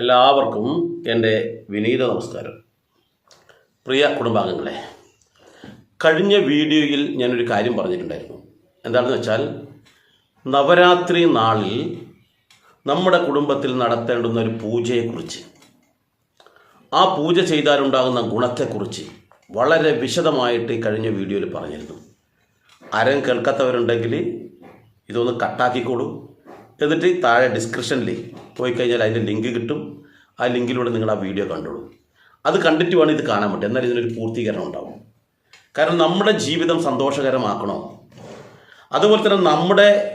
എല്ലാവർക്കും എന്റെ വിനീത നമസ്കാരം. പ്രിയ കുടുംബാംഗങ്ങളെ കഴിഞ്ഞ വീഡിയോയിൽ ഞാനൊരു കാര്യം പറഞ്ഞിട്ടുണ്ടായിരുന്നു. എന്താണെന്ന് വെച്ചാൽ നവരാത്രി നാളിൽ നമ്മുടെ കുടുംബത്തിൽ നടത്തേണ്ടുന്ന ഒരു പൂജയെക്കുറിച്ച് ആ പൂജ ചെയ്താലുണ്ടാകുന്ന ഗുണത്തെക്കുറിച്ച് വളരെ വിശദമായിട്ട് ഈ കഴിഞ്ഞ വീഡിയോയിൽ പറഞ്ഞിരുന്നു. ആരും കേൾക്കാത്തവരുണ്ടെങ്കിൽ ഇതൊന്ന് കട്ടാക്കിക്കോളൂ. എന്നിട്ട് താഴെ ഡിസ്ക്രിപ്ഷനിൽ പോയി കഴിഞ്ഞാൽ അതിന്റെ ലിങ്ക് കിട്ടും. ആ ലിങ്കിലൂടെ നിങ്ങൾ ആ വീഡിയോ കണ്ടോളൂ. അത് കണ്ടിട്ട് വേണം ഇത് കാണാൻ പറ്റും എന്നാൽ ഇതിനൊരു പൂർത്തീകരണം ഉണ്ടാവും. കാരണം നമ്മുടെ ജീവിതം സന്തോഷകരമാക്കണോ? അതുപോലെ തന്നെ നമ്മുടെ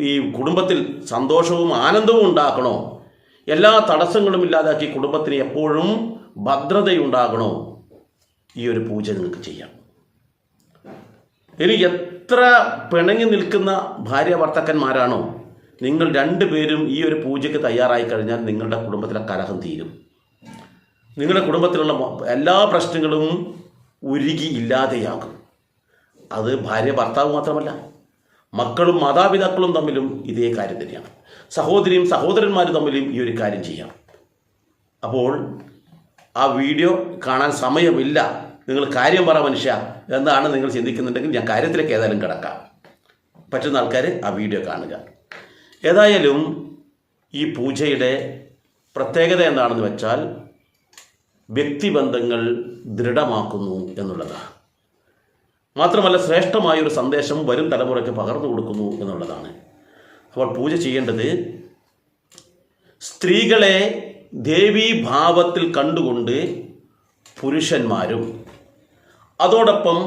ഈ കുടുംബത്തിൽ സന്തോഷവും ആനന്ദവും ഉണ്ടാക്കണോ? എല്ലാ തടസ്സങ്ങളും ഇല്ലാതാക്കി കുടുംബത്തിന് എപ്പോഴും ഭദ്രതയുണ്ടാകണോ? ഈ ഒരു പൂജ നിങ്ങൾക്ക് ചെയ്യാം. ഇനി എത്ര പിണങ്ങി നിൽക്കുന്ന ഭാര്യ ഭർത്താക്കന്മാരാണോ? നിങ്ങൾ രണ്ടുപേരും ഈ ഒരു പൂജയ്ക്ക് തയ്യാറായി കഴിഞ്ഞാൽ നിങ്ങളുടെ കുടുംബത്തിലെ കലഹം തീരും. നിങ്ങളുടെ കുടുംബത്തിലുള്ള എല്ലാ പ്രശ്നങ്ങളും ഉരുകി ഇല്ലാതെയാകും. അത് ഭാര്യ ഭർത്താവ് മാത്രമല്ല മക്കളും മാതാപിതാക്കളും തമ്മിലും ഇതേ കാര്യം തന്നെയാണ്. സഹോദരിയും സഹോദരന്മാരും തമ്മിലും ഈ ഒരു കാര്യം ചെയ്യാം. അപ്പോൾ ആ വീഡിയോ കാണാൻ സമയമില്ല. നിങ്ങൾ കാര്യം പറ മനുഷ്യ എന്താണ് നിങ്ങൾ ചിന്തിക്കുന്നുണ്ടെങ്കിൽ ഞാൻ കാര്യത്തിലേക്ക് ഏതായാലും കിടക്കാം. പറ്റുന്ന ആൾക്കാർ ആ വീഡിയോ കാണുക. ഏതായാലും ഈ പൂജയുടെ പ്രത്യേകത എന്താണെന്ന് വെച്ചാൽ വ്യക്തിബന്ധങ്ങൾ ദൃഢമാക്കുന്നു എന്നുള്ളതാണ് മാത്രമല്ല ശ്രേഷ്ഠമായ ഒരു സന്ദേശം വരും തലമുറയ്ക്ക് പകർന്നു കൊടുക്കുന്നു എന്നുള്ളതാണ്. അപ്പോൾ പൂജ ചെയ്യേണ്ടത് സ്ത്രീകളെ ദേവീഭാവത്തിൽ കണ്ടുകൊണ്ട് പുരുഷന്മാരും അതോടൊപ്പം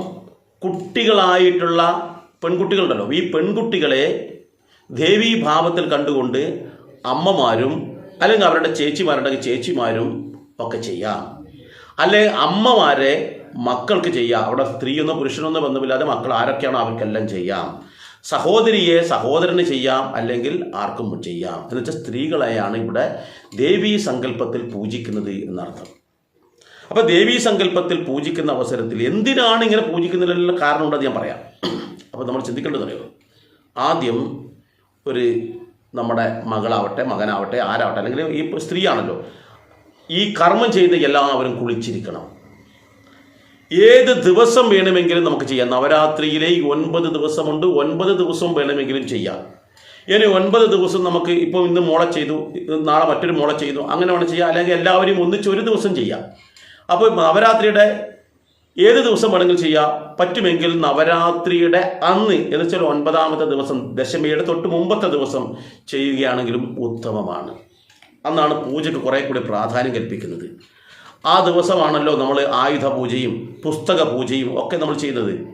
കുട്ടികളായിട്ടുള്ള പെൺകുട്ടികളുണ്ടല്ലോ ഈ പെൺകുട്ടികളെ ദേവീഭാവത്തിൽ കണ്ടുകൊണ്ട് അമ്മമാരും അല്ലെങ്കിൽ അവരുടെ ചേച്ചിമാരുണ്ടെങ്കിൽ ചേച്ചിമാരും ഒക്കെ ചെയ്യാം. അല്ലെ അമ്മമാരെ മക്കൾക്ക് ചെയ്യാം. അവിടെ സ്ത്രീയൊന്നും പുരുഷനൊന്നും ബന്ധമില്ലാതെ മക്കൾ ആരൊക്കെയാണോ അവർക്കെല്ലാം ചെയ്യാം. സഹോദരിയെ സഹോദരന് ചെയ്യാം അല്ലെങ്കിൽ ആർക്കും ചെയ്യാം. എന്ന് വെച്ചാൽ സ്ത്രീകളെയാണ് ഇവിടെ ദേവീ സങ്കല്പത്തിൽ പൂജിക്കുന്നത് എന്നർത്ഥം. അപ്പോൾ ദേവീ സങ്കല്പത്തിൽ പൂജിക്കുന്ന അവസരത്തിൽ എന്തിനാണ് ഇങ്ങനെ പൂജിക്കുന്നതിനുള്ള കാരണമുണ്ടെന്ന് ഞാൻ പറയാം. അപ്പോൾ നമ്മൾ ചിന്തിക്കേണ്ടത് അറിയോ? ആദ്യം ഒരു നമ്മുടെ മകളാവട്ടെ മകനാവട്ടെ ആരാവട്ടെ അല്ലെങ്കിൽ ഈ സ്ത്രീയാണല്ലോ. ഈ കർമ്മം ചെയ്ത് എല്ലാവരും കുളിച്ചിരിക്കണം. ഏത് ദിവസം വേണമെങ്കിലും നമുക്ക് ചെയ്യാം. നവരാത്രിയിലെ ഒൻപത് ദിവസമുണ്ട്. ഒൻപത് ദിവസം വേണമെങ്കിലും ചെയ്യാം. ഇനി ഒൻപത് ദിവസം നമുക്ക് ഇപ്പോൾ ഇന്ന് മോളെ ചെയ്തു നാളെ മറ്റൊരു മോളെ ചെയ്തു അങ്ങനെ വേണം ചെയ്യാം. അല്ലെങ്കിൽ എല്ലാവരും ഒന്നിച്ച് ഒരു ദിവസം ചെയ്യാം. അപ്പോൾ നവരാത്രിയുടെ ഏത് ദിവസം വേണമെങ്കിലും ചെയ്യാം? പറ്റുമെങ്കിൽ നവരാത്രിയുടെ അന്ന് എന്ന് വെച്ചാൽ ഒൻപതാമത്തെ ദിവസം ദശമിയുടെ തൊട്ട് മുമ്പത്തെ ദിവസം ചെയ്യുകയാണെങ്കിലും ഉത്തമമാണ്. അന്നാണ് പൂജയ്ക്ക് കുറേ കൂടി പ്രാധാന്യം കൽപ്പിക്കുന്നത്. ആ ദിവസമാണല്ലോ നമ്മൾ ആയുധ പൂജയും പുസ്തക പൂജയും ഒക്കെ നമ്മൾ ചെയ്യുന്നത്.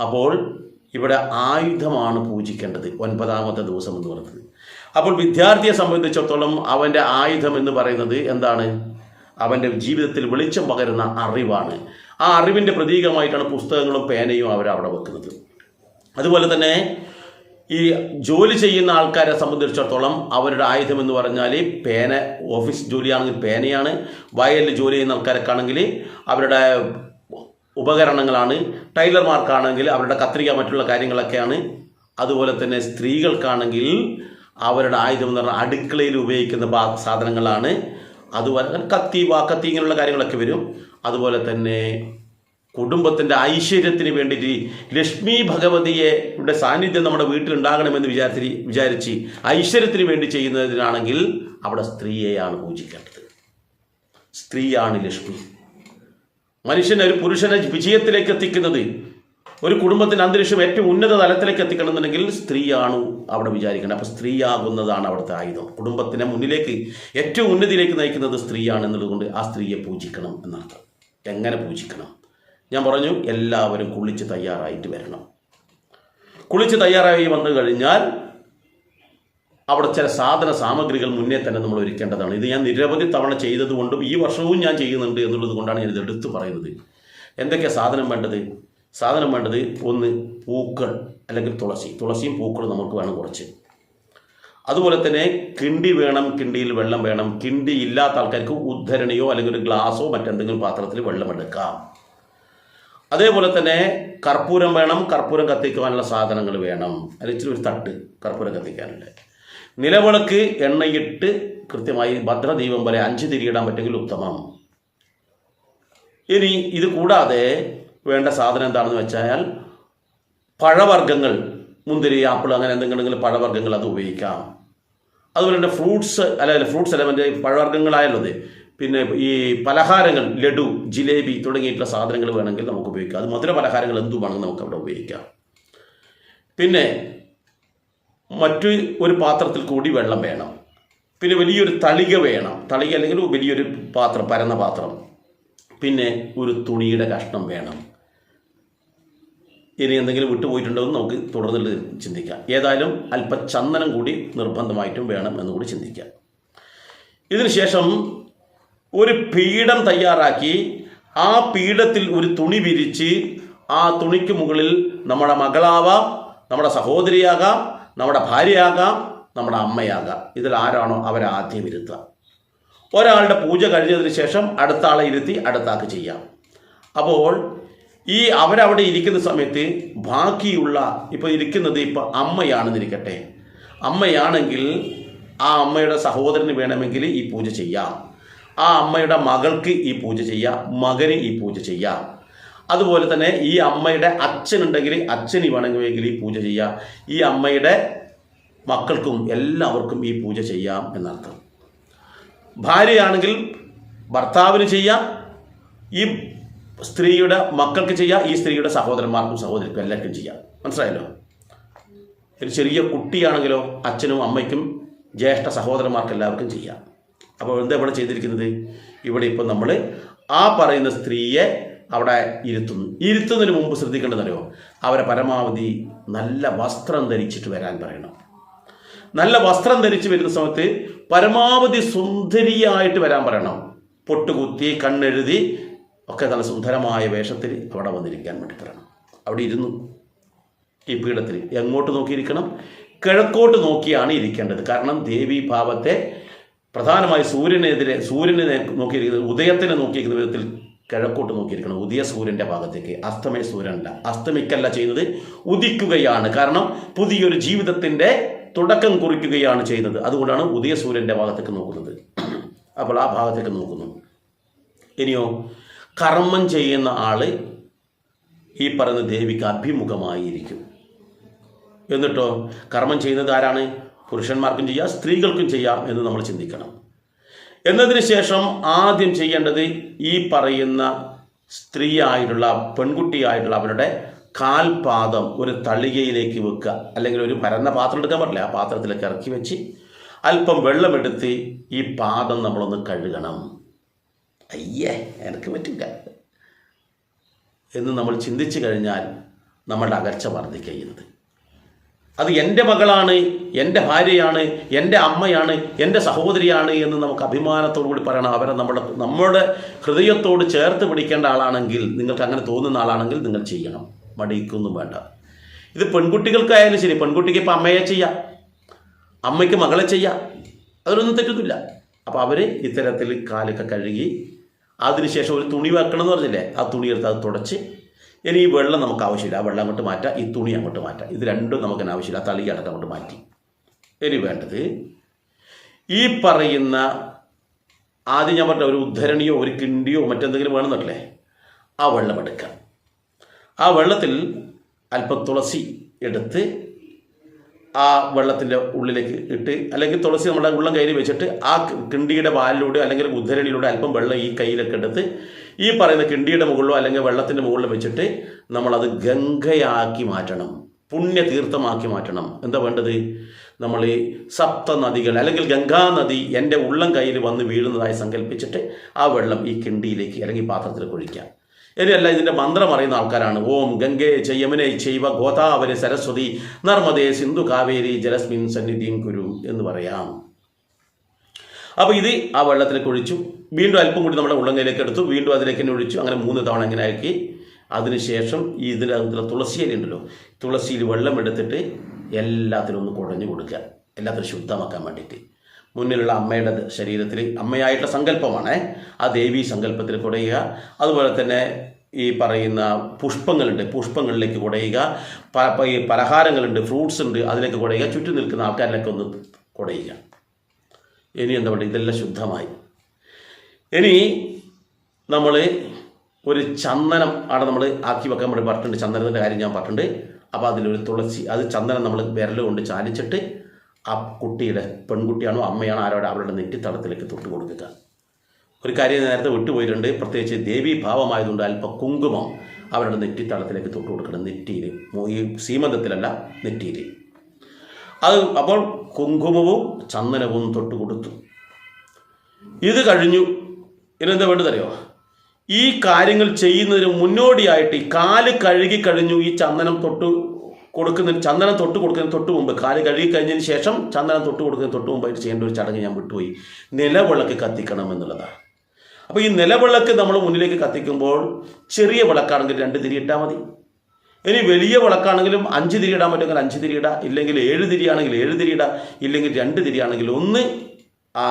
അപ്പോൾ ഇവിടെ ആയുധമാണ് പൂജിക്കേണ്ടത് ഒൻപതാമത്തെ ദിവസം എന്ന് പറയുന്നത്. അപ്പോൾ വിദ്യാർത്ഥിയെ സംബന്ധിച്ചിടത്തോളം അവന്റെ ആയുധം എന്ന് പറയുന്നത് എന്താണ്? അവന്റെ ജീവിതത്തിൽ വെളിച്ചം പകരുന്ന അറിവാണ്. ആ അറിവിന്റെ പ്രതീകമായിട്ടാണ് പുസ്തകങ്ങളും പേനയും അവർ അവിടെ വെക്കുന്നത്. അതുപോലെ തന്നെ ഈ ജോലി ചെയ്യുന്ന ആൾക്കാരെ സംബന്ധിച്ചിടത്തോളം അവരുടെ ആയുധം എന്ന് പറഞ്ഞാൽ പേന ഓഫീസ് ജോലിയാണെങ്കിൽ പേനയാണ് വയലിൽ ജോലി ചെയ്യുന്ന ആൾക്കാരൊക്കെ അവരുടെ ഉപകരണങ്ങളാണ് ടൈലർമാർക്കാണെങ്കിൽ അവരുടെ കത്രിക മറ്റുള്ള കാര്യങ്ങളൊക്കെയാണ്. അതുപോലെ തന്നെ സ്ത്രീകൾക്കാണെങ്കിൽ അവരുടെ ആയുധം എന്ന് പറഞ്ഞാൽ അടുക്കളയിൽ ഉപയോഗിക്കുന്ന സാധനങ്ങളാണ്. അതുപോലെ കത്തി വാക്കത്തി ഇങ്ങനെയുള്ള കാര്യങ്ങളൊക്കെ വരും. അതുപോലെ തന്നെ കുടുംബത്തിന്റെ ഐശ്വര്യത്തിന് വേണ്ടിയിട്ട് ലക്ഷ്മി ഭഗവതിയെ സാന്നിധ്യം നമ്മുടെ വീട്ടിലുണ്ടാകണമെന്ന് വിചാരിച്ച് വിചാരിച്ച് ഐശ്വര്യത്തിന് വേണ്ടി ചെയ്യുന്നതിനാണെങ്കിൽ അവിടെ സ്ത്രീയെയാണ് പൂജിക്കേണ്ടത്. സ്ത്രീയാണ് ലക്ഷ്മി. മനുഷ്യനെ ഒരു പുരുഷനെ വിജയത്തിലേക്ക് എത്തിക്കുന്നത് ഒരു കുടുംബത്തിന്റെ അന്തരീക്ഷം ഏറ്റവും ഉന്നത തലത്തിലേക്ക് എത്തിക്കണമെന്നുണ്ടെങ്കിൽ സ്ത്രീയാണ് അവിടെ വിചാരിക്കേണ്ടത്. അപ്പോൾ സ്ത്രീയാകുന്നതാണ് അവിടുത്തെ ആയുധം. കുടുംബത്തിനെ മുന്നിലേക്ക് ഏറ്റവും ഉന്നതിയിലേക്ക് നയിക്കുന്നത് സ്ത്രീയാണ് എന്നുള്ളതുകൊണ്ട് ആ സ്ത്രീയെ പൂജിക്കണം എന്നർത്ഥം. എങ്ങനെ പൂജിക്കണം? ഞാൻ പറഞ്ഞു എല്ലാവരും കുളിച്ച് തയ്യാറായിട്ട് വരണം. കുളിച്ച് തയ്യാറായി വന്നു കഴിഞ്ഞാൽ അവിടെ ചില സാധന സാമഗ്രികൾ മുന്നേ തന്നെ നമ്മൾ ഒരുക്കേണ്ടതാണ്. ഇത് ഞാൻ നിരവധി തവണ ചെയ്തതുകൊണ്ടും ഈ വർഷവും ഞാൻ ചെയ്യുന്നുണ്ട് എന്നുള്ളത് കൊണ്ടാണ് ഞാൻ ഇത് എടുത്തു പറയുന്നത്. എന്തൊക്കെയാണ് സാധനം വേണ്ടത്? സാധനം വേണ്ടത് ഒന്ന് പൂക്കൾ അല്ലെങ്കിൽ തുളസി. തുളസിയും പൂക്കളും നമുക്ക് വേണം കുറച്ച്. അതുപോലെ തന്നെ കിണ്ടി വേണം കിണ്ടിയിൽ വെള്ളം വേണം. കിണ്ടി ഇല്ലാത്ത ആൾക്കാർക്ക് ഉദ്ധരണിയോ അല്ലെങ്കിൽ ഒരു ഗ്ലാസോ മറ്റെന്തെങ്കിലും പാത്രത്തിൽ വെള്ളം എടുക്കാം. അതേപോലെ തന്നെ കർപ്പൂരം വേണം. കർപ്പൂരം കത്തിക്കുവാനുള്ള സാധനങ്ങൾ വേണം. അല്ലെങ്കിൽ ഒരു തട്ട് കർപ്പൂരം കത്തിക്കാനുള്ള നിലവിളക്ക് എണ്ണയിട്ട് കൃത്യമായി ഭദ്രദീപം പോലെ അഞ്ച് തിരിയിടാൻ പറ്റുമെങ്കിൽ ഉത്തമം. ഇനി ഇത് കൂടാതെ വേണ്ട സാധനം എന്താണെന്ന് വെച്ചാൽ പഴവർഗങ്ങൾ മുന്തിരി ആപ്പിൾ അങ്ങനെ എന്തെങ്കിലും പഴവർഗങ്ങൾ അത് ഉപയോഗിക്കാം. അതുപോലെ തന്നെ ഫ്രൂട്ട്സ് അല്ല ഫ്രൂട്ട്സ് അല്ല മറ്റേ പഴവർഗങ്ങളായുള്ളത്. പിന്നെ ഈ പലഹാരങ്ങൾ ലഡു ജിലേബി തുടങ്ങിയിട്ടുള്ള സാധനങ്ങൾ വേണമെങ്കിൽ നമുക്ക് ഉപയോഗിക്കാം. അത് മധുര പലഹാരങ്ങൾ എന്തു വേണമെങ്കിൽ നമുക്ക് അവിടെ ഉപയോഗിക്കാം. പിന്നെ മറ്റു ഒരു പാത്രത്തിൽ കൂടി വെള്ളം വേണം. പിന്നെ വലിയൊരു തളിക വേണം. തളിക അല്ലെങ്കിൽ വലിയൊരു പാത്രം പരന്ന പാത്രം. പിന്നെ ഒരു തുണിയുടെ കഷ്ണം വേണം. ഇനി എന്തെങ്കിലും വിട്ടുപോയിട്ടുണ്ടോ എന്ന് നമുക്ക് തുടർന്ന് ചിന്തിക്കാം. ഏതായാലും അല്പ ചന്ദനം കൂടി നിർബന്ധമായിട്ടും വേണം എന്ന് കൂടി ചിന്തിക്കാം. ഇതിനുശേഷം ഒരു പീഠം തയ്യാറാക്കി ആ പീഠത്തിൽ ഒരു തുണി വിരിച്ച് ആ തുണിക്ക് മുകളിൽ നമ്മുടെ മകളാവാം നമ്മുടെ സഹോദരിയാകാം നമ്മുടെ ഭാര്യയാകാം നമ്മുടെ അമ്മയാകാം. ഇതിൽ ആരാണോ അവരാദ്യം ഇരുത്തുക. ഒരാളുടെ പൂജ കഴിഞ്ഞതിന് ശേഷം അടുത്ത ആളെ ഇരുത്തി അടുത്താക്ക് ചെയ്യാം. അപ്പോൾ ഈ അവരവിടെ ഇരിക്കുന്ന സമയത്ത് ബാക്കിയുള്ള ഇപ്പോൾ ഇരിക്കുന്നത് ഇപ്പോൾ അമ്മയാണെന്നിരിക്കട്ടെ. അമ്മയാണെങ്കിൽ ആ അമ്മയുടെ സഹോദരന് വേണമെങ്കിൽ ഈ പൂജ ചെയ്യാം. ആ അമ്മയുടെ മകൾക്ക് ഈ പൂജ ചെയ്യാം. മകന് ഈ പൂജ ചെയ്യാം. അതുപോലെ തന്നെ ഈ അമ്മയുടെ അച്ഛനുണ്ടെങ്കിൽ അച്ഛന് വേണമെങ്കിൽ ഈ പൂജ ചെയ്യാം. ഈ അമ്മയുടെ മക്കൾക്കും എല്ലാവർക്കും ഈ പൂജ ചെയ്യാം എന്നർത്ഥം. ഭാര്യയാണെങ്കിൽ ഭർത്താവിന് ചെയ്യാം. ഈ സ്ത്രീയുടെ മക്കൾക്ക് ചെയ്യാം ഈ സ്ത്രീയുടെ സഹോദരന്മാർക്കും സഹോദരിക്കും എല്ലാവർക്കും ചെയ്യാം. മനസ്സിലായല്ലോ? ഒരു ചെറിയ കുട്ടിയാണെങ്കിലോ അച്ഛനും അമ്മയ്ക്കും ജ്യേഷ്ഠ സഹോദരന്മാർക്ക് എല്ലാവർക്കും ചെയ്യാം. അപ്പോൾ എന്താ ഇവിടെ ചെയ്തിരിക്കുന്നത്? ഇവിടെ ഇപ്പം നമ്മൾ ആ പറയുന്ന സ്ത്രീയെ അവിടെ ഇരുത്തുന്നു. ഇരുത്തുന്നതിന് മുമ്പ് ശ്രദ്ധിക്കേണ്ടതറിയോ അവരെ പരമാവധി നല്ല വസ്ത്രം ധരിച്ചിട്ട് വരാൻ പറയണം. നല്ല വസ്ത്രം ധരിച്ച് വരുന്ന സമയത്ത് പരമാവധി സുന്ദരിയായിട്ട് വരാൻ പറയണം. പൊട്ടുകുത്തി കണ്ണെഴുതി ഒക്കെ നല്ല സുന്ദരമായ വേഷത്തിൽ അവിടെ വന്നിരിക്കാൻ വേണ്ടി അവിടെ ഇരുന്നു. ഈ പീഠത്തിൽ എങ്ങോട്ട് നോക്കിയിരിക്കണം? കിഴക്കോട്ട് നോക്കിയാണ് ഇരിക്കേണ്ടത്. കാരണം ദേവി ഭാവത്തെ പ്രധാനമായി സൂര്യനെതിരെ സൂര്യനെ നോക്കിയിരിക്കുന്നത് ഉദയത്തിനെ നോക്കിയിരിക്കുന്ന വിധത്തിൽ കിഴക്കോട്ട് നോക്കിയിരിക്കണം. ഉദയ സൂര്യന്റെ ഭാഗത്തേക്ക്. അസ്തമയ സൂര്യനല്ല. അസ്തമിക്കല്ല ചെയ്യുന്നത് ഉദിക്കുകയാണ്. കാരണം പുതിയൊരു ജീവിതത്തിന്റെ തുടക്കം കുറിക്കുകയാണ് ചെയ്യുന്നത്. അതുകൊണ്ടാണ് ഉദയ സൂര്യന്റെ ഭാഗത്തേക്ക് നോക്കുന്നത്. അപ്പോൾ ആ ഭാഗത്തേക്ക് നോക്കുന്നു. ഇനിയോ കർമ്മം ചെയ്യുന്ന ആൾ ഈ പറയുന്ന ദേവിക്ക് അഭിമുഖമായിരിക്കും. എന്നിട്ടോ? കർമ്മം ചെയ്യുന്നത് ആരാണ്? പുരുഷന്മാർക്കും ചെയ്യാം സ്ത്രീകൾക്കും ചെയ്യാം എന്ന് നമ്മൾ ചിന്തിക്കണം. എന്നതിന് ശേഷം ആദ്യം ചെയ്യേണ്ടത് ഈ പറയുന്ന സ്ത്രീ ആയിട്ടുള്ള പെൺകുട്ടിയായിട്ടുള്ള അവരുടെ കാൽപാദം ഒരു തളികയിലേക്ക് വെക്കുക. അല്ലെങ്കിൽ ഒരു പരന്ന പാത്രം എടുക്കാൻ പറ്റില്ല ആ പാത്രത്തിലേക്ക് ഇറക്കി വെച്ച് അല്പം വെള്ളമെടുത്ത് ഈ പാദം നമ്മളൊന്ന് കഴുകണം. അയ്യേ എനിക്ക് പറ്റില്ല. എന്ന് നമ്മൾ ചിന്തിച്ചു കഴിഞ്ഞാൽ നമ്മളുടെ അകർച്ച വർദ്ധിക്കുന്നത് അത് എന്റെ മകളാണ് എന്റെ ഭാര്യയാണ് എന്റെ അമ്മയാണ് എന്റെ സഹോദരിയാണ് എന്ന് നമുക്ക് അഭിമാനത്തോടു കൂടി പറയണം. അവരെ നമ്മുടെ നമ്മുടെ ഹൃദയത്തോട് ചേർത്ത് പിടിക്കേണ്ട ആളാണെങ്കിൽ നിങ്ങൾക്ക് അങ്ങനെ തോന്നുന്ന ആളാണെങ്കിൽ നിങ്ങൾ ചെയ്യണം. മടിക്കൊന്നും വേണ്ട. ഇത് പെൺകുട്ടികൾക്കായാലും ശരി. പെൺകുട്ടിക്ക് ഇപ്പം അമ്മയെ ചെയ്യാം. അമ്മയ്ക്ക് മകളെ ചെയ്യാം. അതിലൊന്നും തെറ്റൊന്നുമില്ല. അപ്പോൾ അവർ ഇത്തരത്തിൽ കാലൊക്കെ കഴുകി അതിനുശേഷം ഒരു തുണി വെക്കണം എന്ന് പറഞ്ഞില്ലേ? ആ തുണി എടുത്ത് അത് തുടച്ച്. ഇനി ഈ വെള്ളം നമുക്ക് ആവശ്യമില്ല. ആ വെള്ളം അങ്ങോട്ട് മാറ്റാം. ഈ തുണി അങ്ങോട്ട് മാറ്റാം. ഇത് രണ്ടും നമുക്ക് ആവശ്യമില്ല. ആ തളി അടക്കം അങ്ങോട്ട് മാറ്റി. ഇനി വേണ്ടത് ഈ പറയുന്ന ആദ്യം ഞാൻ പറഞ്ഞ ഒരു ഉദ്ധരണിയോ ഒരു കിണ്ടിയോ മറ്റെന്തെങ്കിലും വേണമെന്നല്ലേ ആ വെള്ളം എടുക്കാം. ആ വെള്ളത്തിൽ അല്പം തുളസി എടുത്ത് ആ വെള്ളത്തിന്റെ ഉള്ളിലേക്ക് ഇട്ട് അല്ലെങ്കിൽ തുളസി നമ്മുടെ ഉള്ളം കയ്യിൽ വെച്ചിട്ട് ആ കിണ്ടിയുടെ വാലിലൂടെ അല്ലെങ്കിൽ ഉദ്ധരണിയിലൂടെ അല്പം വെള്ളം ഈ കയ്യിലൊക്കെ എടുത്ത് ഈ പറയുന്ന കിണ്ടിയുടെ മുകളിലോ അല്ലെങ്കിൽ വെള്ളത്തിന്റെ മുകളിലോ വെച്ചിട്ട് നമ്മളത് ഗംഗയാക്കി മാറ്റണം. പുണ്യതീർത്ഥമാക്കി മാറ്റണം. എന്താ വേണ്ടത്? നമ്മൾ സപ്ത നദികൾ അല്ലെങ്കിൽ ഗംഗാ നദി എന്റെ ഉള്ളം കയ്യിൽ വന്ന് വീഴുന്നതായി സങ്കല്പിച്ചിട്ട് ആ വെള്ളം ഈ കിണ്ടിയിലേക്ക് അല്ലെങ്കിൽ പാത്രത്തിലേക്ക് ഒഴിക്കാം. ഇനിയല്ല ഇതിന്റെ മന്ത്രം അറിയുന്ന ആൾക്കാരാണ്. ഓം ഗംഗേ ചെയ്യമനെ ചെയ്വ ഗോദാവരി സരസ്വതി നർമ്മദേ സിന്ധു കാവേരി ജലസ്മിൻ സന്നിധിയും കുരു എന്ന് പറയാം. അപ്പോൾ ഇത് ആ വെള്ളത്തിലേക്ക് ഒഴിച്ചു. വീണ്ടും അല്പം കൂടി നമ്മുടെ ഉള്ളങ്കയിലേക്ക് എടുത്തു. വീണ്ടും അതിലേക്ക് തന്നെ ഒഴിച്ചു. അങ്ങനെ മൂന്ന് തവണ ഇങ്ങനെ ആക്കി. അതിനുശേഷം ഈ ഇതിനകത്തുള്ള തുളസിയില ഉണ്ടല്ലോ. തുളസിയിൽ വെള്ളം എടുത്തിട്ട് എല്ലാത്തിനും ഒന്ന് കുഴഞ്ഞു കൊടുക്കുക. എല്ലാത്തിനും ശുദ്ധമാക്കാൻ വേണ്ടിയിട്ട്. മുന്നിലുള്ള അമ്മയുടെ ശരീരത്തിൽ അമ്മയായിട്ടുള്ള സങ്കല്പമാണ്. ആ ദേവി സങ്കല്പത്തിൽ കുടയുക. അതുപോലെ തന്നെ ഈ പറയുന്ന പുഷ്പങ്ങളുണ്ട്. പുഷ്പങ്ങളിലേക്ക് കുടയുക. ഈ പലഹാരങ്ങളുണ്ട്. ഫ്രൂട്ട്സ് ഉണ്ട്. അതിലേക്ക് കുടയുക. ചുറ്റും നിൽക്കുന്ന ആൾക്കാരിലൊക്കെ ഒന്ന് കുടയുക. ഇനി എന്താ പറയുക? ഇതെല്ലാം ശുദ്ധമായി. ഇനി നമ്മൾ ഒരു ചന്ദനം ആണ് നമ്മൾ ആക്കി വെക്കാൻ വേണ്ടി പറഞ്ഞിട്ടുണ്ട്. ചന്ദനത്തിന്റെ കാര്യം ഞാൻ പറഞ്ഞിട്ടുണ്ട്. അപ്പോൾ അതിലൊരു തുളസി അത് ചന്ദനം നമ്മൾ വിരൽ കൊണ്ട് ചാലിച്ചിട്ട് ആ കുട്ടിയുടെ പെൺകുട്ടിയാണോ അമ്മയാണോ ആരോടെ അവരുടെ നെറ്റിത്തടത്തിലേക്ക് തൊട്ട് കൊടുക്കുക. ഒരു കാര്യം നേരത്തെ വിട്ടുപോയിട്ടുണ്ട്. പ്രത്യേകിച്ച് ദേവി ഭാവമായതുകൊണ്ട് അല്പം കുങ്കുമം അവരുടെ നെറ്റിത്തടത്തിലേക്ക് തൊട്ട് കൊടുക്കണം. നെറ്റിയിൽ ഈ സീമന്തത്തിലല്ല നെറ്റിയിൽ അത് അപ്പോൾ കുങ്കുമവും ചന്ദനവും തൊട്ട് കൊടുത്തു. ഇത് കഴിഞ്ഞു. ഇനെന്താ വേണ്ടതറിയോ ഈ കാര്യങ്ങൾ ചെയ്യുന്നതിന് മുന്നോടിയായിട്ട് ഈ കാൽ കഴുകി കഴിഞ്ഞു ഈ ചന്ദനം തൊട്ട് കൊടുക്കുന്ന ചന്ദനം തൊട്ട് കൊടുക്കുന്ന തൊട്ട് മുമ്പ് കാൽ കഴുകി കഴിഞ്ഞതിന് ശേഷം ചന്ദനം തൊട്ട് കൊടുക്കുന്നതിന് തൊട്ട് മുമ്പായിട്ട് ചെയ്യേണ്ട ഒരു ചടങ്ങ് ഞാൻ വിട്ടുപോയി. നിലവിളക്ക് കത്തിക്കണം എന്നുള്ളതാണ്. അപ്പോൾ ഈ നിലവിളക്ക് നമ്മൾ മുന്നിലേക്ക് കത്തിക്കുമ്പോൾ ചെറിയ വിളക്കാണെങ്കിൽ രണ്ട് തിരിയിട്ടാൽ മതി. ഇനി വലിയ വിളക്കാണെങ്കിലും അഞ്ച് തിരി ഇടാൻ പറ്റുമെങ്കിൽ അഞ്ച് തിരി ഇടാം ഇല്ലെങ്കിൽ ഏഴ് തിരിയാണെങ്കിൽ ഏഴ് തിരി ഇടാം ഇല്ലെങ്കിൽ രണ്ട് തിരിയാണെങ്കിൽ ഒന്ന് ആ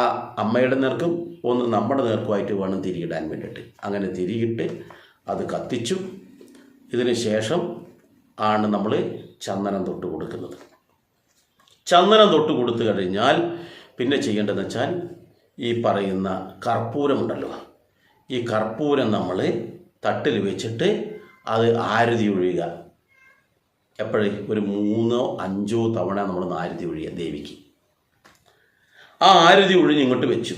അമ്മയുടെ നേർക്കും ഒന്ന് നമ്മുടെ നേർക്കുമായിട്ട് വേണം തിരിയിടാൻ വേണ്ടിയിട്ട്. അങ്ങനെ തിരിയിട്ട് അത് കത്തിച്ചു. ഇതിന് ശേഷം ആണ് നമ്മൾ ചന്ദനം തൊട്ട് കൊടുക്കുന്നത്. ചന്ദനം തൊട്ട് കൊടുത്തു കഴിഞ്ഞാൽ പിന്നെ ചെയ്യേണ്ടതെന്ന് വെച്ചാൽ ഈ പറയുന്ന കർപ്പൂരമുണ്ടല്ലോ ഈ കർപ്പൂരം നമ്മൾ തട്ടിൽ വെച്ചിട്ട് അത് ആരതി ഒഴിയുക. എപ്പോഴേ? ഒരു മൂന്നോ അഞ്ചോ തവണ നമ്മൾ ആരതി ഒഴിയുക ദേവിക്ക്. ആ ആരതി ഒഴിഞ്ഞ് ഇങ്ങോട്ട് വെച്ചു.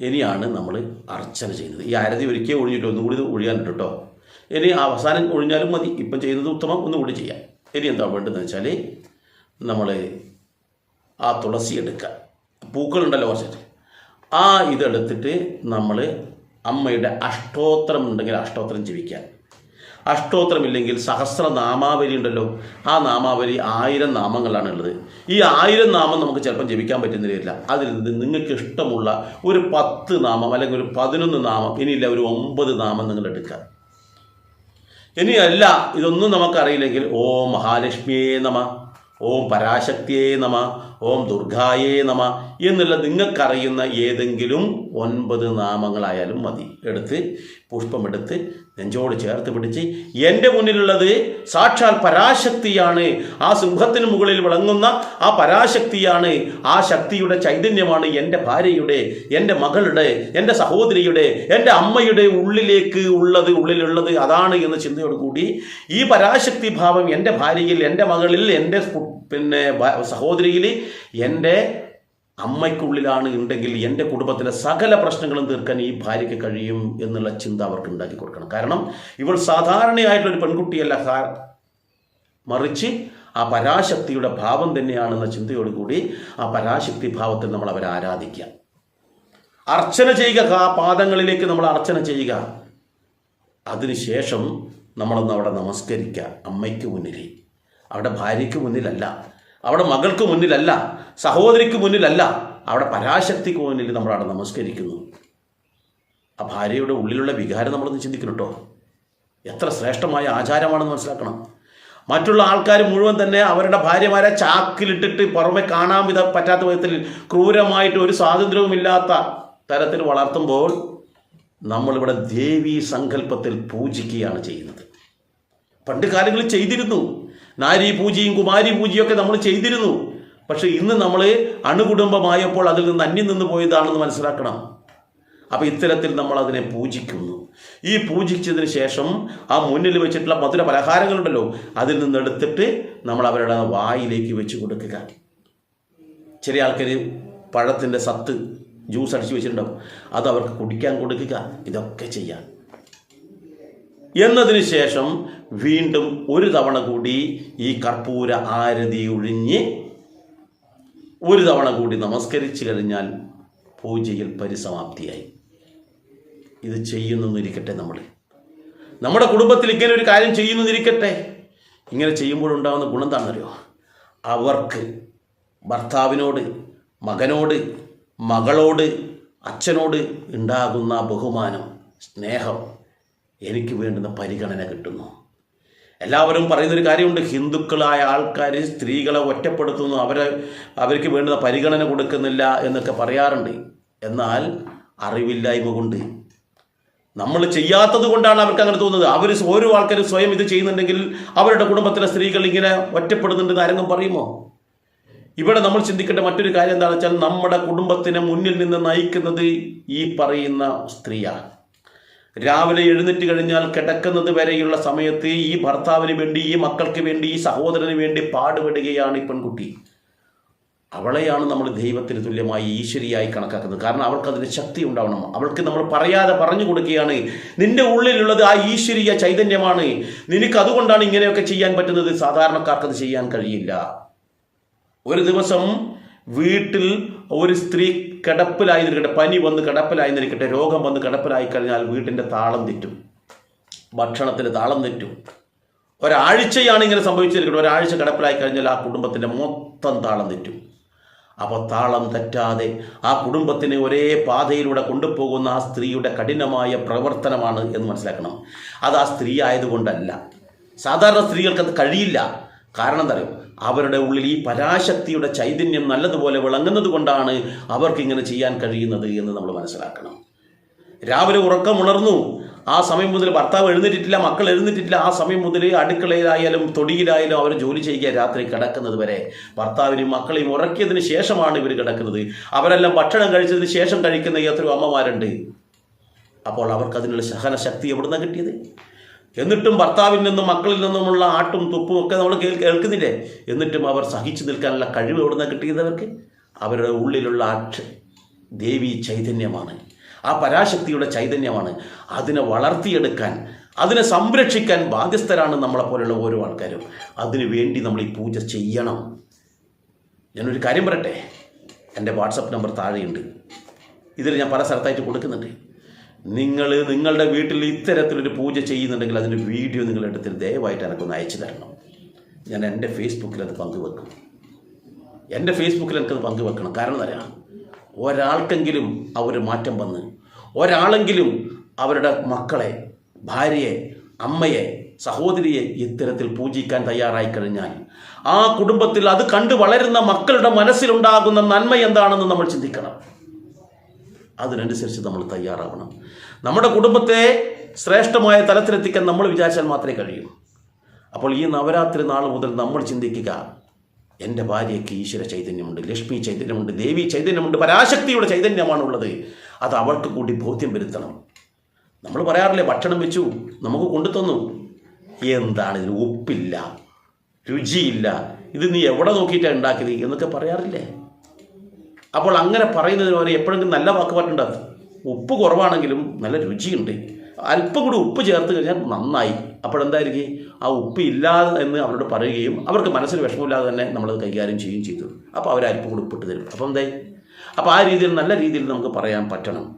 ഇനിയാണ് നമ്മൾ അർച്ചന ചെയ്യുന്നത്. ഈ ആരതി ഒരിക്കൽ ഒഴിഞ്ഞിട്ട് ഒന്നുകൂടി ഇത് കേട്ടോ ഇനി അവസാനം ഒഴിഞ്ഞാലും മതി. ഇപ്പം ചെയ്യുന്നത് ഉത്തമം. ഒന്നുകൂടി ചെയ്യാം. ഇനി എന്താ വേണ്ടതെന്ന് വെച്ചാൽ നമ്മൾ ആ തുളസി എടുക്കുക. പൂക്കളുണ്ടല്ലോ കുറച്ചിട്ട് ആ ഇതെടുത്തിട്ട് നമ്മൾ അമ്മയുടെ അഷ്ടോത്തരം ഉണ്ടെങ്കിൽ അഷ്ടോത്തരം ജീവിക്കാൻ. സഹസ്ര നാമാവലി ഉണ്ടല്ലോ. ആ നാമാവലി ആയിരം നാമങ്ങളാണ് ഉള്ളത്. ഈ ആയിരം നാമം നമുക്ക് ചിലപ്പം ജപിക്കാൻ പറ്റുന്ന രീതിയില്ല അതിൽ നിന്ന് നിങ്ങൾക്ക് ഇഷ്ടമുള്ള ഒരു പത്ത് നാമം അല്ലെങ്കിൽ ഒരു പതിനൊന്ന് നാമം ഇനിയില്ല ഒരു ഒമ്പത് നാമം നിങ്ങൾ എടുക്കുക. ഇനിയല്ല ഇതൊന്നും നമുക്കറിയില്ലെങ്കിൽ ഓം മഹാലക്ഷ്മിയേ നമ ഓം പരാശക്തിയേ നമ ഓം ദുർഗായേ നമ എന്നുള്ള നിങ്ങൾക്കറിയുന്ന ഏതെങ്കിലും ഒൻപത് നാമങ്ങളായാലും മതി. എടുത്ത് പുഷ്പമെടുത്ത് നെഞ്ചോട് ചേർത്ത് പിടിച്ച് എന്റെ മുന്നിലുള്ളത് സാക്ഷാൽ പരാശക്തിയാണ്. ആ സിംഹത്തിന് മുകളിൽ വിളങ്ങുന്ന ആ പരാശക്തിയാണ്. ആ ശക്തിയുടെ ചൈതന്യമാണ് എന്റെ ഭാര്യയുടെ എന്റെ മകളുടെ എന്റെ സഹോദരിയുടെ എന്റെ അമ്മയുടെ ഉള്ളിലേക്ക് ഉള്ളത് ഉള്ളിലുള്ളത്. അതാണ് എന്ന ചിന്തയോട് കൂടി ഈ പരാശക്തി ഭാവം എന്റെ ഭാര്യയിൽ എന്റെ മകളിൽ എന്റെ പിന്നെ സഹോദരിയിൽ എന്റെ അമ്മയ്ക്കുള്ളിലാണ് ഉണ്ടെങ്കിൽ എന്റെ കുടുംബത്തിലെ സകല പ്രശ്നങ്ങളും തീർക്കാൻ ഈ ഭാര്യയ്ക്ക് കഴിയും എന്നുള്ള ചിന്ത അവർക്ക് ഉണ്ടാക്കി കൊടുക്കണം. കാരണം ഇവൾ സാധാരണയായിട്ടുള്ളൊരു പെൺകുട്ടിയല്ല മറിച്ച് ആ പരാശക്തിയുടെ ഭാവം തന്നെയാണെന്ന ചിന്തയോടുകൂടി ആ പരാശക്തി ഭാവത്തിൽ നമ്മൾ അവരെ ആരാധിക്കുക. അർച്ചന ചെയ്യുക ആ പാദങ്ങളിലേക്ക് നമ്മൾ അർച്ചന ചെയ്യുക. അതിനുശേഷം നമ്മളൊന്ന് അവിടെ നമസ്കരിക്കുക. അമ്മയ്ക്ക് മുന്നിൽ. അവിടെ ഭാര്യയ്ക്ക് മുന്നിലല്ല. അവിടെ മകൾക്ക് മുന്നിലല്ല സഹോദരിക്ക് മുന്നിലല്ല അവിടെ പരാശക്തിക്ക് മുന്നിൽ നമ്മൾ അവിടെ നമസ്കരിക്കുന്നു ആ ഭാര്യയുടെ ഉള്ളിലുള്ള വികാരം നമ്മളൊന്ന് ചിന്തിക്കണം കേട്ടോ. എത്ര ശ്രേഷ്ഠമായ ആചാരമാണെന്ന് മനസ്സിലാക്കണം. മറ്റുള്ള ആൾക്കാർ മുഴുവൻ തന്നെ അവരുടെ ഭാര്യമാരെ ചാക്കിലിട്ടിട്ട് പുറമെ കാണാൻ വിധ പറ്റാത്ത വിധത്തിൽ ക്രൂരമായിട്ട് ഒരു സ്വാതന്ത്ര്യവുമില്ലാത്ത തരത്തിൽ വളർത്തുമ്പോൾ നമ്മളിവിടെ ദേവീ സങ്കല്പത്തിൽ പൂജിക്കുകയാണ് ചെയ്യുന്നത്. പണ്ട് കാലങ്ങളിൽ ചെയ്തിരുന്നു. നാരി പൂജയും കുമാരി പൂജയൊക്കെ നമ്മൾ ചെയ്തിരുന്നു. പക്ഷെ ഇന്ന് നമ്മൾ അണുകുടുംബമായപ്പോൾ അതിൽ നിന്ന് അന്യം നിന്ന് പോയതാണെന്ന് മനസ്സിലാക്കണം. അപ്പോൾ ഇത്തരത്തിൽ നമ്മൾ അതിനെ പൂജിക്കുന്നു. ഈ പൂജിച്ചതിന് ശേഷം ആ മുന്നിൽ വെച്ചിട്ടുള്ള മധുര പലഹാരങ്ങളുണ്ടല്ലോ അതിൽ നിന്ന് എടുത്തിട്ട് നമ്മൾ അവരുടെ വായിലേക്ക് വെച്ച് കൊടുക്കുക. ചില ആൾക്കാർ പഴത്തിന്റെ സത്ത് ജ്യൂസ് അടിച്ച് വെച്ചിട്ടുണ്ടാവും. അത് അവർക്ക് കുടിക്കാൻ കൊടുക്കുക. ഇതൊക്കെ ചെയ്യാം എന്നതിന് ശേഷം വീണ്ടും ഒരു തവണ കൂടി ഈ കർപ്പൂര ആരതി ഒഴിഞ്ഞ് ഒരു തവണ കൂടി നമസ്കരിച്ചു കഴിഞ്ഞാൽ പൂജയിൽ പരിസമാപ്തിയായി. ഇത് ചെയ്യുന്നെന്നിരിക്കട്ടെ നമ്മൾ നമ്മുടെ കുടുംബത്തിൽ ഇങ്ങനെ ഒരു കാര്യം ചെയ്യുന്നെന്നിരിക്കട്ടെ. ഇങ്ങനെ ചെയ്യുമ്പോഴുണ്ടാകുന്ന ഗുണം എന്താണെന്നറിയോ? അവർക്ക് ഭർത്താവിനോട് മകനോട് മകളോട് അച്ഛനോട് ഉണ്ടാകുന്ന ബഹുമാനം സ്നേഹം എനിക്ക് വേണ്ടുന്ന പരിഗണന കിട്ടുന്നു. എല്ലാവരും പറയുന്നൊരു കാര്യമുണ്ട് ഹിന്ദുക്കളായ ആൾക്കാർ സ്ത്രീകളെ ഒറ്റപ്പെടുത്തുന്നു അവരെ അവർക്ക് വേണ്ടുന്ന പരിഗണന കൊടുക്കുന്നില്ല എന്നൊക്കെ പറയാറുണ്ട്. എന്നാൽ അറിവില്ലായ്മ കൊണ്ട് നമ്മൾ ചെയ്യാത്തത് കൊണ്ടാണ് അവർക്ക് അങ്ങനെ തോന്നുന്നത്. അവർ ഓരോ ആൾക്കാരും സ്വയം ഇത് ചെയ്യുന്നുണ്ടെങ്കിൽ അവരുടെ കുടുംബത്തിലെ സ്ത്രീകൾ ഇങ്ങനെ ഒറ്റപ്പെടുന്നുണ്ടെന്ന് ആരെങ്കിലും പറയുമോ? ഇവിടെ നമ്മൾ ചിന്തിക്കേണ്ട മറ്റൊരു കാര്യം എന്താണെന്ന് വെച്ചാൽ നമ്മുടെ കുടുംബത്തിനെ മുന്നിൽ നിന്ന് നയിക്കുന്നത് ഈ പറയുന്ന സ്ത്രീയാണ്. രാവിലെ എഴുന്നേറ്റ് കഴിഞ്ഞാൽ കിടക്കുന്നത് വരെയുള്ള സമയത്ത് ഈ ഭർത്താവിന് വേണ്ടി ഈ മക്കൾക്ക് വേണ്ടി ഈ സഹോദരന് വേണ്ടി പാടുപെടുകയാണ് ഈ പെൺകുട്ടി. അവളെയാണ് നമ്മൾ ദൈവത്തിന് തുല്യമായി ഈശ്വരിയായി കണക്കാക്കുന്നത്. കാരണം അവൾക്ക് അതിന് ശക്തി ഉണ്ടാവണം. അവൾക്ക് നമ്മൾ പറയാതെ പറഞ്ഞു കൊടുക്കുകയാണ്. നിന്റെ ഉള്ളിലുള്ളത് ആ ഈശ്വരീയ ചൈതന്യമാണ്. നിനക്ക് അതുകൊണ്ടാണ് ഇങ്ങനെയൊക്കെ ചെയ്യാൻ പറ്റുന്നത്. സാധാരണക്കാർക്ക് ചെയ്യാൻ കഴിയില്ല. ഒരു ദിവസം വീട്ടിൽ ഒരു സ്ത്രീ കിടപ്പിലായി നിൽക്കട്ടെ പനി വന്ന് കിടപ്പിലായി നിൽക്കട്ടെ രോഗം വന്ന് കിടപ്പിലായി കഴിഞ്ഞാൽ വീട്ടിന്റെ താളം തെറ്റും. ഭക്ഷണത്തിന് താളം തെറ്റും. ഒരാഴ്ചയാണ് ഇങ്ങനെ സംഭവിച്ചിരിക്കുന്നത്. ഒരാഴ്ച കിടപ്പിലായി കഴിഞ്ഞാൽ ആ കുടുംബത്തിന്റെ മൊത്തം താളം തെറ്റും. അപ്പോൾ താളം തെറ്റാതെ ആ കുടുംബത്തിന് ഒരേ പാതയിലൂടെ കൊണ്ടുപോകുന്ന ആ സ്ത്രീയുടെ കഠിനമായ പ്രവർത്തനമാണ് എന്ന് മനസ്സിലാക്കണം. അത് ആ സ്ത്രീ ആയതുകൊണ്ടല്ല. സാധാരണ സ്ത്രീകൾക്ക് അത് കഴിയില്ല. കാരണം എന്താ അറിയോ? അവരുടെ ഉള്ളിൽ ഈ പരാശക്തിയുടെ ചൈതന്യം നല്ലതുപോലെ വിളങ്ങുന്നത് കൊണ്ടാണ് അവർക്ക് ഇങ്ങനെ ചെയ്യാൻ കഴിയുന്നത് എന്ന് നമ്മൾ മനസ്സിലാക്കണം. രാവിലെ ഉറക്കം ഉണർന്നു. ആ സമയം മുതൽ ഭർത്താവ് എഴുന്നേറ്റിട്ടില്ല മക്കൾ എഴുന്നേറ്റിട്ടില്ല. ആ സമയം മുതൽ അടുക്കളയിലായാലും തൊടിയിലായാലും അവർ ജോലി ചെയ്യുക രാത്രി കിടക്കുന്നത് വരെ. ഭർത്താവിനെയും മക്കളെയും ഉറക്കിയതിന് ശേഷമാണ് ഇവർ കിടക്കുന്നത്. അവരെല്ലാം ഭക്ഷണം കഴിച്ചതിന് ശേഷം കഴിക്കുന്ന എത്രയോ അമ്മമാരുണ്ട്. അപ്പോൾ അവർക്ക് അതിനുള്ള സഹനശക്തി എവിടുന്ന കിട്ടിയത്? എന്നിട്ടും ഭർത്താവിൽ നിന്നും മക്കളിൽ നിന്നുമുള്ള ആട്ടും തുപ്പും ഒക്കെ നമ്മൾ കേൾക്കുന്നില്ലേ? എന്നിട്ടും അവർ സഹിച്ചു നിൽക്കാനുള്ള കഴിവ് എവിടെ നിന്ന് കിട്ടിയതവർക്ക്? അവരുടെ ഉള്ളിലുള്ള ആ ദേവി ചൈതന്യമാണ്. ആ പരാശക്തിയുടെ ചൈതന്യമാണ്. അതിനെ വളർത്തിയെടുക്കാൻ അതിനെ സംരക്ഷിക്കാൻ ബാധ്യസ്ഥരാണ് നമ്മളെപ്പോലുള്ള ഓരോ ആൾക്കാരും. അതിനു വേണ്ടി നമ്മൾ ഈ പൂജ ചെയ്യണം. ഞാനൊരു കാര്യം പറയട്ടെ? എന്റെ വാട്സപ്പ് നമ്പർ താഴെയുണ്ട്. ഇതിൽ ഞാൻ പല സ്ഥലത്തായിട്ട് കൊടുക്കുന്നുണ്ട്. നിങ്ങൾ നിങ്ങളുടെ വീട്ടിൽ ഇത്തരത്തിലൊരു പൂജ ചെയ്യുന്നുണ്ടെങ്കിൽ അതിന്റെ വീഡിയോ നിങ്ങൾ എടുത്തിട്ട് ദയവായിട്ട് എനിക്കൊന്ന് അയച്ചു തരണം. ഞാൻ എന്റെ ഫേസ്ബുക്കിൽ അത് പങ്കുവെക്കും. എന്റെ ഫേസ്ബുക്കിൽ എനിക്കത് പങ്കുവെക്കണം. കാരണം തരാം ഒരാൾക്കെങ്കിലും അവർ മാറ്റം വന്ന് ഒരാളെങ്കിലും അവരുടെ മക്കളെ ഭാര്യയെ അമ്മയെ സഹോദരിയെ ഇത്തരത്തിൽ പൂജിക്കാൻ തയ്യാറായി കഴിഞ്ഞാൽ ആ കുടുംബത്തിൽ അത് കണ്ടു വളരുന്ന മക്കളുടെ മനസ്സിലുണ്ടാകുന്ന നന്മ എന്താണെന്ന് നമ്മൾ ചിന്തിക്കണം. അതിനനുസരിച്ച് നമ്മൾ തയ്യാറാവണം. നമ്മുടെ കുടുംബത്തെ ശ്രേഷ്ഠമായ തലത്തിലെത്തിക്കാൻ നമ്മൾ വിചാരിച്ചാൽ മാത്രമേ കഴിയൂ. അപ്പോൾ ഈ നവരാത്രി നാൾ മുതൽ നമ്മൾ ചിന്തിക്കുക എന്റെ ഭാര്യയ്ക്ക് ഈശ്വര ചൈതന്യമുണ്ട് ലക്ഷ്മി ചൈതന്യമുണ്ട് ദേവി ചൈതന്യമുണ്ട് പരാശക്തിയുടെ ചൈതന്യമാണുള്ളത്. അത് അവൾക്ക് കൂടി ബോധ്യം വരുത്തണം. നമ്മൾ പറയാറില്ലേ ഭക്ഷണം വെച്ചു നമുക്ക് കൊണ്ടു തന്നു. എന്താണ് ഇതിന് ഉപ്പില്ല രുചിയില്ല ഇത് നീ എവിടെ നോക്കിയിട്ടാണ് ഉണ്ടാക്കിയത് എന്നൊക്കെ പറയാറില്ലേ? അപ്പോൾ അങ്ങനെ പറയുന്നതിന് പകരം എപ്പോഴെങ്കിലും നല്ല വാക്ക് പറഞ്ഞിട്ടുണ്ട്? ഉപ്പ് കുറവാണെങ്കിലും നല്ല രുചിയുണ്ട്. അല്പം കൂടി ഉപ്പ് ചേർത്ത് കഴിഞ്ഞാൽ നന്നായി. അപ്പോഴെന്തായിരിക്കും? ആ ഉപ്പ് ഇല്ല എന്ന് അവരോട് പറയുകയും അവർക്ക് മനസ്സിൽ വിഷമമില്ലാതെ തന്നെ നമ്മളത് കൈകാര്യം ചെയ്യുകയും ചെയ്തു. അപ്പോൾ അവർ അല്പം കൂടി ഉപ്പിട്ട് തരും. അപ്പം എന്തായി അപ്പോൾ ആ രീതിയിൽ നല്ല രീതിയിൽ നമുക്ക് പറയാൻ പറ്റണം.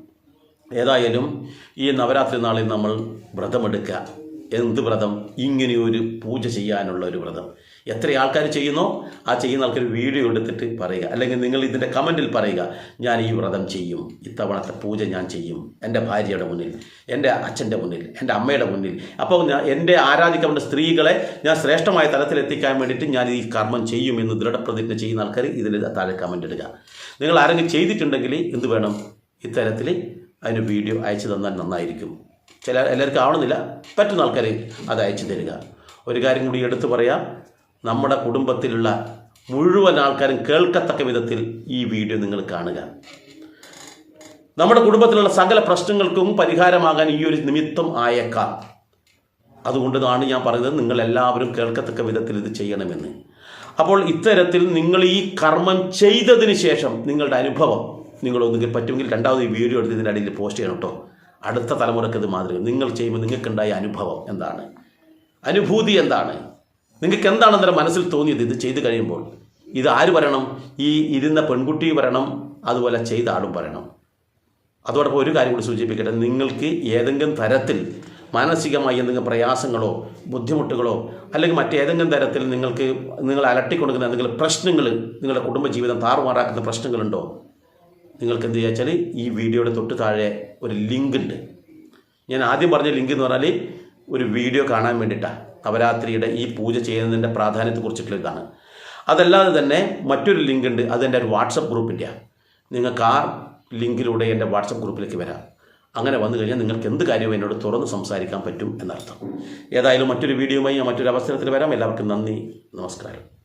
ഏതായാലും ഈ നവരാത്രി നാളിൽ നമ്മൾ വ്രതമെടുക്കുക. എന്ത് വ്രതം? ഇങ്ങനെയൊരു പൂജ ചെയ്യാനുള്ള ഒരു വ്രതം. എത്ര ആൾക്കാർ ചെയ്യുന്നോ ആ ചെയ്യുന്ന ആൾക്കാർ വീഡിയോ എടുത്തിട്ട് പറയുക. അല്ലെങ്കിൽ നിങ്ങൾ ഇതിന്റെ കമന്റിൽ പറയുക ഞാൻ ഈ വ്രതം ചെയ്യും. ഇത്തവണത്തെ പൂജ ഞാൻ ചെയ്യും. എന്റെ ഭാര്യയുടെ മുന്നിൽ എന്റെ അച്ഛന്റെ മുന്നിൽ എന്റെ അമ്മയുടെ മുന്നിൽ. അപ്പോൾ ഞാൻ എന്റെ ആരാധിക്കേണ്ട സ്ത്രീകളെ ഞാൻ ശ്രേഷ്ഠമായ തലത്തിലെത്തിക്കാൻ വേണ്ടിയിട്ട് ഞാൻ ഈ കർമ്മം ചെയ്യും എന്ന് ദൃഢപ്രതിജ്ഞ ചെയ്യുന്ന ആൾക്കാർ ഇതിൽ താഴെ കമന്റ് ഇടുക. നിങ്ങൾ ആരെങ്കിലും ചെയ്തിട്ടുണ്ടെങ്കിൽ എന്ത് വേണം? ഇത്തരത്തിൽ അതിന് വീഡിയോ അയച്ചു തന്നാൽ നന്നായിരിക്കും. ചില എല്ലാവർക്കും ആവണമെന്നില്ല. പറ്റുന്ന ആൾക്കാർ അത് അയച്ചു തരിക. ഒരു കാര്യം കൂടി എടുത്തു പറയാം. നമ്മുടെ കുടുംബത്തിലുള്ള മുഴുവൻ ആൾക്കാരും കേൾക്കത്തക്ക വിധത്തിൽ ഈ വീഡിയോ നിങ്ങൾ കാണുക. നമ്മുടെ കുടുംബത്തിലുള്ള സകല പ്രശ്നങ്ങൾക്കും പരിഹാരമാകാൻ ഈ ഒരു നിമിത്തം ആയേക്കാം. അതുകൊണ്ടാണ് ഞാൻ പറയുന്നത് നിങ്ങൾ എല്ലാവരും കേൾക്കത്തക്ക വിധത്തിൽ ഇത് ചെയ്യണമെന്ന്. അപ്പോൾ ഇത്തരത്തിൽ നിങ്ങൾ ഈ കർമ്മം ചെയ്തതിന് ശേഷം നിങ്ങളുടെ അനുഭവം നിങ്ങൾ നിങ്ങളൊന്നുകിൽ പറ്റുമെങ്കിൽ രണ്ടാമത് ഈ വീഡിയോ എടുത്ത് ഇതിന്റെ അടിയിൽ പോസ്റ്റ് ചെയ്യണം കേട്ടോ. അടുത്ത തലമുറയ്ക്ക് ഇത് മാതൃക നിങ്ങൾ ചെയ്യുമ്പോൾ നിങ്ങൾക്കുണ്ടായ അനുഭവം എന്താണ്? അനുഭൂതി എന്താണ്? നിങ്ങൾക്ക് എന്താണ് അന്നേരം മനസ്സിൽ തോന്നിയത്? ഇത് ചെയ്ത് കഴിയുമ്പോൾ ഇത് ആര് പറയണം ഈ ഇരുന്ന പെൺകുട്ടി പറയണം അതുപോലെ ചെയ്ത ആളും പറയണം അതോടൊപ്പം ഒരു കാര്യം കൂടി സൂചിപ്പിക്കട്ടെ. നിങ്ങൾക്ക് ഏതെങ്കിലും തരത്തിൽ മാനസികമായി എന്തെങ്കിലും പ്രയാസങ്ങളോ ബുദ്ധിമുട്ടുകളോ അല്ലെങ്കിൽ മറ്റേതെങ്കിലും തരത്തിൽ നിങ്ങൾക്ക് നിങ്ങൾ അലട്ടിക്കൊടുക്കുന്ന എന്തെങ്കിലും പ്രശ്നങ്ങൾ നിങ്ങളുടെ കുടുംബജീവിതം താറുമാറാക്കുന്ന പ്രശ്നങ്ങളുണ്ടോ? നിങ്ങൾക്ക് എന്ത് ചെയ്യാച്ചാൽ ഈ വീഡിയോയുടെ തൊട്ട് താഴെ ഒരു ലിങ്ക് ഉണ്ട് ഞാൻ ആദ്യം പറഞ്ഞ ലിങ്ക് എന്ന് പറഞ്ഞാൽ ഒരു വീഡിയോ കാണാൻ വേണ്ടിയിട്ടാണ് നവരാത്രിയുടെ ഈ പൂജ ചെയ്യുന്നതിന്റെ പ്രാധാന്യത്തെക്കുറിച്ചിട്ടുള്ള ഇതാണ്. അതല്ലാതെ തന്നെ മറ്റൊരു ലിങ്ക് ഉണ്ട് അതെന്റെ ഒരു വാട്സപ്പ് ഗ്രൂപ്പിന്റെയാണ് നിങ്ങൾക്ക് ആ ലിങ്കിലൂടെ എന്റെ വാട്സപ്പ് ഗ്രൂപ്പിലേക്ക് വരാം. അങ്ങനെ വന്നു കഴിഞ്ഞാൽ നിങ്ങൾക്ക് എന്ത് കാര്യവും എന്നോട് തുറന്ന് സംസാരിക്കാൻ പറ്റും എന്നർത്ഥം. ഏതായാലും മറ്റൊരു വീഡിയോയുമായി ഞാൻ മറ്റൊരു അവസരത്തിൽ വരാം. എല്ലാവർക്കും നന്ദി നമസ്കാരം.